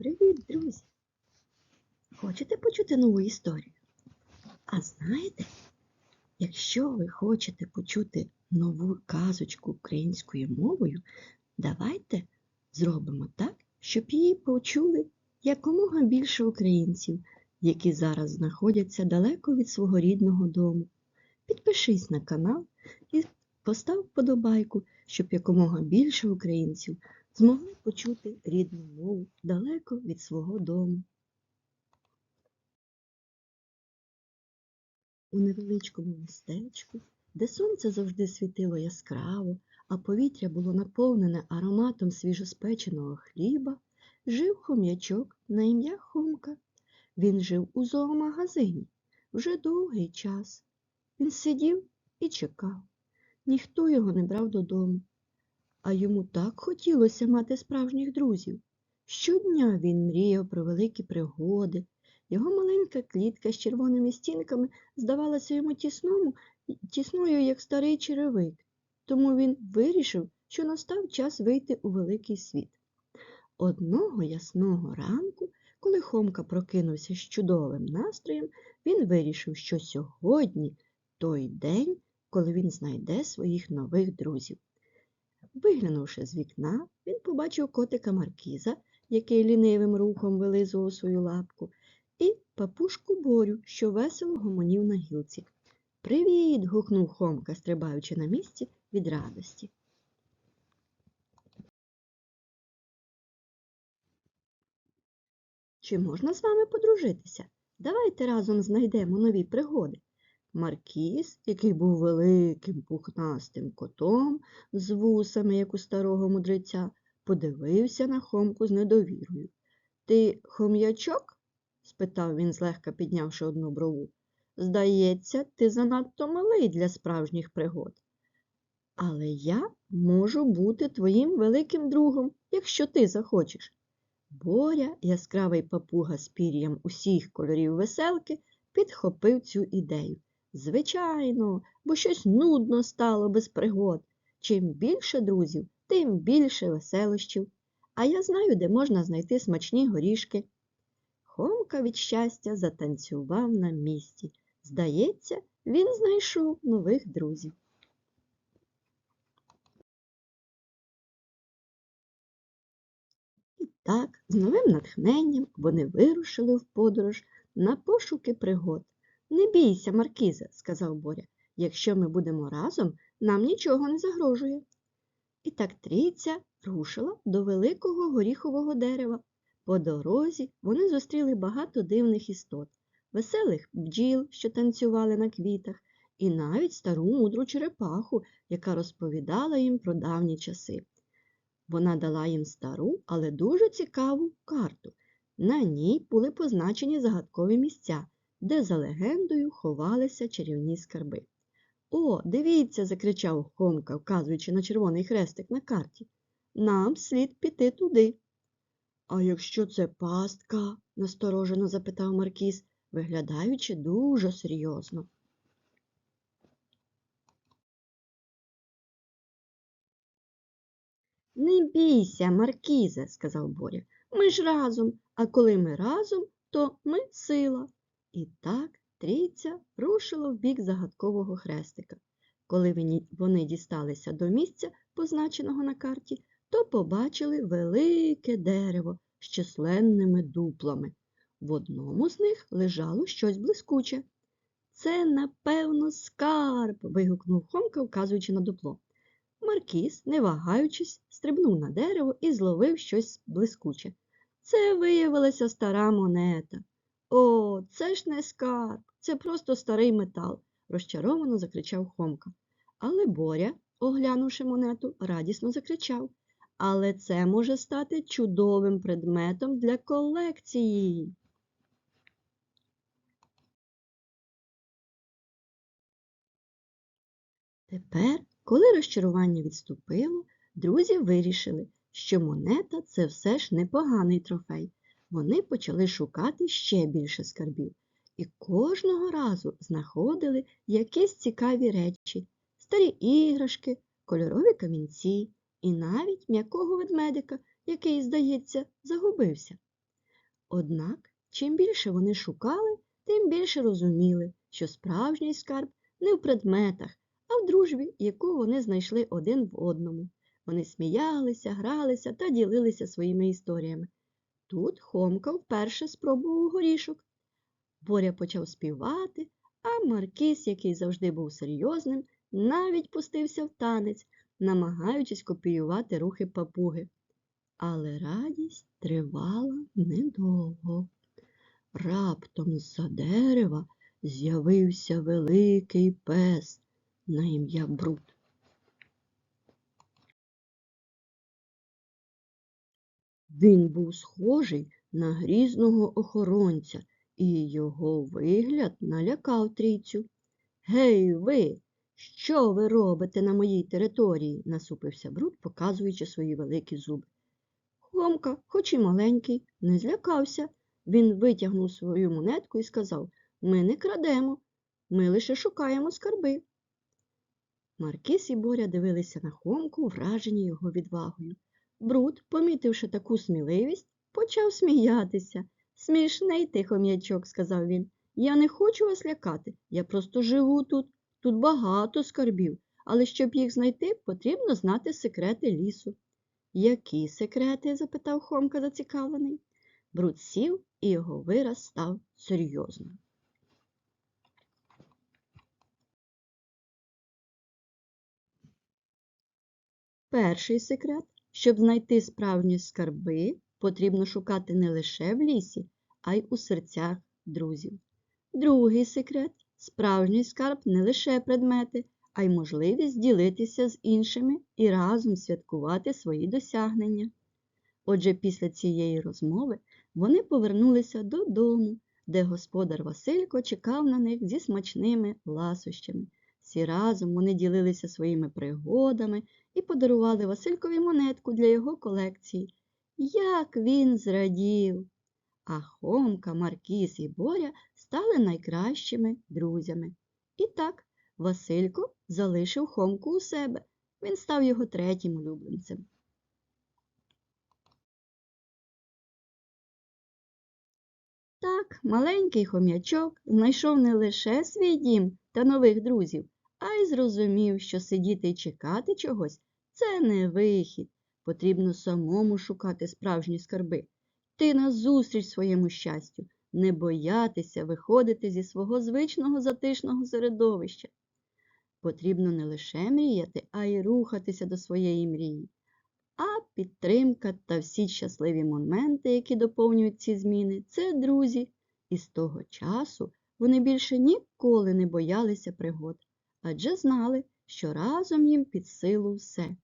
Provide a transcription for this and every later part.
Привіт, друзі! Хочете почути нову історію? А знаєте, якщо ви хочете почути нову казочку українською мовою, давайте зробимо так, щоб її почули якомога більше українців, які зараз знаходяться далеко від свого рідного дому. Підпишись на канал і постав вподобайку, щоб якомога більше українців змогли почути рідну мову далеко від свого дому. У невеличкому містечку, де сонце завжди світило яскраво, а повітря було наповнене ароматом свіжоспеченого хліба, жив хом'ячок на ім'я Хомка. Він жив у зоомагазині вже довгий час. Він сидів і чекав. Ніхто його не брав додому. А йому так хотілося мати справжніх друзів. Щодня він мріяв про великі пригоди. Його маленька клітка з червоними стінками здавалася йому тісному, тісною, як старий черевик. Тому він вирішив, що настав час вийти у великий світ. Одного ясного ранку, коли Хомка прокинувся з чудовим настроєм, він вирішив, що сьогодні той день, коли він знайде своїх нових друзів. Виглянувши з вікна, він побачив котика Маркіза, який лінивим рухом вилизував свою лапку, і папушку Борю, що весело гомонів на гілці. Привіт. гукнув Хомка, стрибаючи на місці від радості. Чи можна з вами подружитися? Давайте разом знайдемо нові пригоди. Маркіз, який був великим пухнастим котом з вусами, як у старого мудреця, подивився на Хомку з недовірою. Ти хом'ячок? спитав він, злегка піднявши одну брову. Здається, ти занадто малий для справжніх пригод. Але я можу бути твоїм великим другом, якщо ти захочеш. Боря, яскравий папуга з пір'ям усіх кольорів веселки, підхопив цю ідею. Звичайно, бо щось нудно стало без пригод. Чим більше друзів, тим більше веселощів. А я знаю, де можна знайти смачні горішки. Хомка від щастя затанцював на місці. Здається, він знайшов нових друзів. І так, з новим натхненням вони вирушили в подорож на пошуки пригод. Не бійся, Маркізе, сказав Боря. Якщо ми будемо разом, нам нічого не загрожує. І так трійця рушила до великого горіхового дерева. По дорозі вони зустріли багато дивних істот, веселих бджіл, що танцювали на квітах, і навіть стару мудру черепаху, яка розповідала їм про давні часи. Вона дала їм стару, але дуже цікаву карту. На ній були позначені загадкові місця, де за легендою ховалися чарівні скарби. О, дивіться, закричав Хомка, вказуючи на червоний хрестик на карті. Нам слід піти туди. А якщо це пастка? насторожено запитав Маркіз, виглядаючи дуже серйозно. Не бійся, Маркізе, сказав Боря. Ми ж разом, а коли ми разом, то ми сила. І так трійця рушила в бік загадкового хрестика. Коли вони дісталися до місця, позначеного на карті, то побачили велике дерево з численними дуплами. В одному з них лежало щось блискуче. Це, напевно, скарб. вигукнув Хомка, вказуючи на дупло. Маркіз, не вагаючись, стрибнув на дерево і зловив щось блискуче. Це виявилася стара монета. О, це ж не скарб, це просто старий метал, розчаровано закричав Хомка. Але Боря, оглянувши монету, радісно закричав. Але це може стати чудовим предметом для колекції. Тепер, коли розчарування відступило, друзі вирішили, що монета це все ж непоганий трофей. Вони почали шукати ще більше скарбів і кожного разу знаходили якісь цікаві речі, старі іграшки, кольорові камінці і навіть м'якого ведмедика, який, здається, загубився. Однак, чим більше вони шукали, тим більше розуміли, що справжній скарб не в предметах, а в дружбі, яку вони знайшли один в одному. Вони сміялися, гралися та ділилися своїми історіями. Тут Хомка вперше спробував горішок. Боря почав співати, а Маркіс, який завжди був серйозним, навіть пустився в танець, намагаючись копіювати рухи папуги. Але радість тривала недовго. Раптом з-за дерева з'явився великий пес на ім'я Брут. Він був схожий на грізного охоронця, і його вигляд налякав трійцю. Гей, ви, що ви робите на моїй території? насупився Брут, показуючи свої великі зуби. Хомка, хоч і маленький, не злякався. Він витягнув свою монетку і сказав Ми не крадемо, ми лише шукаємо скарби. Маркіс і Боря дивилися на Хомку, вражені його відвагою. Брут, помітивши таку сміливість, почав сміятися. Смішний ти, хом'ячок, сказав він. Я не хочу вас лякати. Я просто живу тут. Тут багато скарбів, але щоб їх знайти, потрібно знати секрети лісу. Які секрети? запитав Хомка зацікавлений. Брут сів, і його вираз став серйозним. Перший секрет, щоб знайти справжні скарби, потрібно шукати не лише в лісі, а й у серцях друзів. Другий секрет справжній скарб не лише предмети, а й можливість ділитися з іншими і разом святкувати свої досягнення. Отже, після цієї розмови вони повернулися додому, де господар Василько чекав на них зі смачними ласощами. Всі разом вони ділилися своїми пригодами і подарували Василькові монетку для його колекції. Як він зрадів! А Хомка, Маркіс і Боря стали найкращими друзями. І так, Василько залишив Хомку у себе. Він став його третім улюбленцем. Так, маленький хом'ячок знайшов не лише свій дім та нових друзів, а й зрозумів, що сидіти й чекати чогось це не вихід. Потрібно самому шукати справжні скарби. Ти назустріч своєму щастю, не боятися виходити зі свого звичного затишного середовища. Потрібно не лише мріяти, а й рухатися до своєї мрії. А підтримка та всі щасливі моменти, які доповнюють ці зміни, це друзі. І з того часу вони більше ніколи не боялися пригод, адже знали, що разом їм під силу все.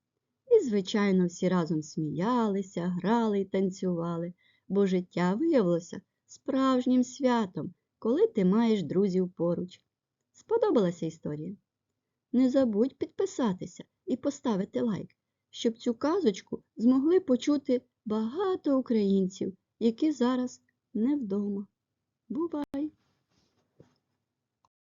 І, звичайно, всі разом сміялися, грали й танцювали, бо життя виявилося справжнім святом, коли ти маєш друзів поруч. Сподобалася історія? Не забудь підписатися і поставити лайк, щоб цю казочку змогли почути багато українців, які зараз не вдома. Бувай!